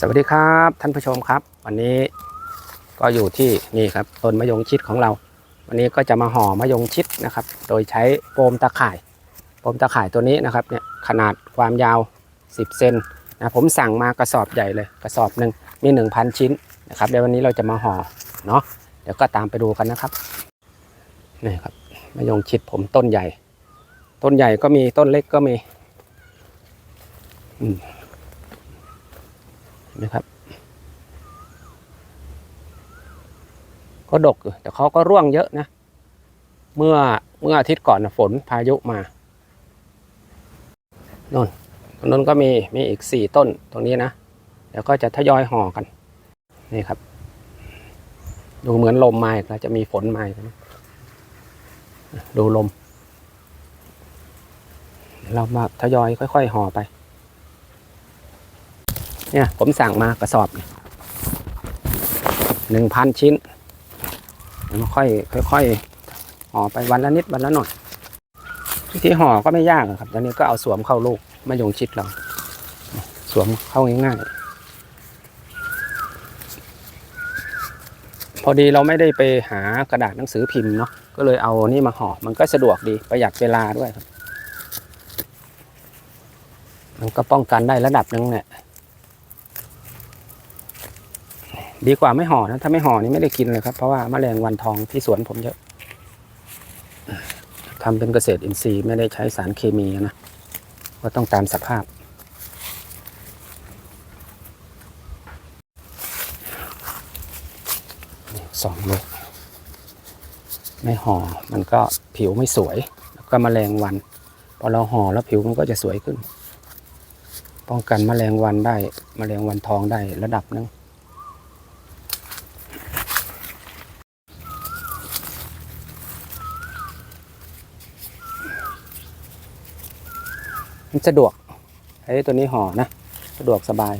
สวัสดีครับท่านผู้ชมครับ วันนี้ก็อยู่ที่นี่ครับต้นมะยงชิดของเรา วันนี้ก็จะมาห่อมะยงชิดนะครับ โดยใช้โฟมตะข่ายโฟมตะข่ายตัวนี้นะครับเนี่ยขนาดความยาว 10 เซนนะผมสั่งมากระสอบใหญ่เลย กระสอบหนึ่งมี 1,000 ชิ้นนะครับเดี๋ยววันนี้เราจะมาห่อเนาะเดี๋ยวก็ตามไปดูกันนะครับนี่ครับมะยงชิดผมต้นใหญ่ ต้นใหญ่ก็มีต้นเล็กก็มีอืม นะครับ ก็ดกอยู่แต่เขาก็ร่วงเยอะนะ เมื่อเมื่ออาทิตย์ก่อนฝนพายุมานนตรงนั้นก็มีมีอีกสี่ต้นตรงนี้นะเดี๋ยวก็จะทยอยห่อกัน นี่ครับ ดูเหมือนลมมาอีกแล้วจะมีฝนมาอีกนะดูลม เรามาทยอยค่อย ๆ ห่อไป เนี่ย ผมสั่งมากระสอบหนึ่งพันชิ้นค่อยค่อยห่อไปวันละนิดวันละหน่อยวิธีห่อก็ไม่ยากครับตอนนี้ก็เอาสวมเข้าลูกมะยงชิดเรา สวมเข้าง่ายๆพอดีเราไม่ได้ไปหากระดาษหนังสือพิมพ์เนาะก็เลยเอานี่มาห่อมันก็สะดวกดีประหยัดเวลาด้วยครับมันก็ป้องกันได้ระดับหนึงเนี่ย ดีกว่าไม่ห่อนะถ้าไม่ห่อนี่ไม่ได้กินเลยครับ เพราะว่าแมลงวันทองที่สวนผมเยอะทำเป็นเกษตรอินทรีย์ไม่ได้ใช้สารเคมีนะก็ต้องตามสภาพ สองลูกไม่ห่อมันก็ผิวไม่สวย แล้วก็แมลงวัน พอเราห่อแล้วผิวมันก็จะสวยขึ้น ป้องกันแมลงวันได้แมลงวันทองได้ระดับหนึง สะดวกไอ้ตัวนี้ห่อนะ สะดวกสบาย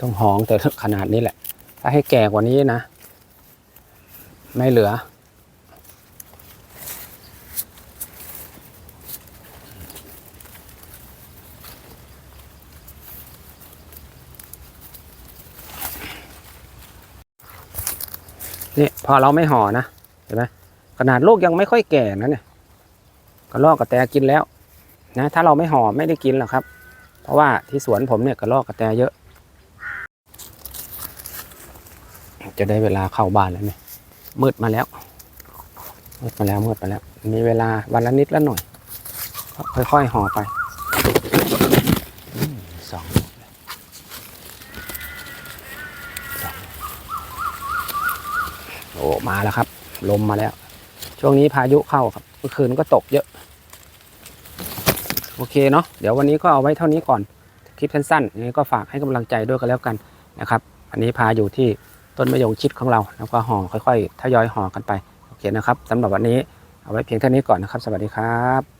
ต้องหองแต่ขนาดนี้แหละ ถ้าให้แก่กว่านี้นะ ไม่เหลือ นี่พอเราไม่ห่อนะ เห็นไหมขนาดลูกยังไม่ค่อยแก่นะเนี่ยกระรอกกระแตกินแล้ว นะ ถ้าเราไม่ห่อไม่ได้กินหรอกครับ เพราะว่าที่สวนผมเนี่ยกระรอกกระแตเยอะ จะได้เวลาเข้าบ้านแล้วเนี่ยมืดมาแล้วมืดมาแล้วมืดมาแล้ว มีเวลาวันละนิดละหน่อย ค่อยๆห่อไปสองสองโอ้มาแล้วครับ ลมมาแล้ว ช่วงนี้พายุเข้าครับเมื่อคืนก็ตกเยอะ โอเคเนาะเดี๋ยววันนี้ก็เอาไว้เท่านี้ก่อน คลิปสั้นๆยังไงก็ฝากให้กำลังใจด้วยกันแล้วกันนะครับ อันนี้พาอยู่ที่ ต้นมะยงชิดของเรา แล้วก็ห่อค่อยๆทยอยห่อกันไปโอเคนะครับสำหรับวันนี้เอาไว้เพียงเท่านี้ก่อนนะครับ สวัสดีครับ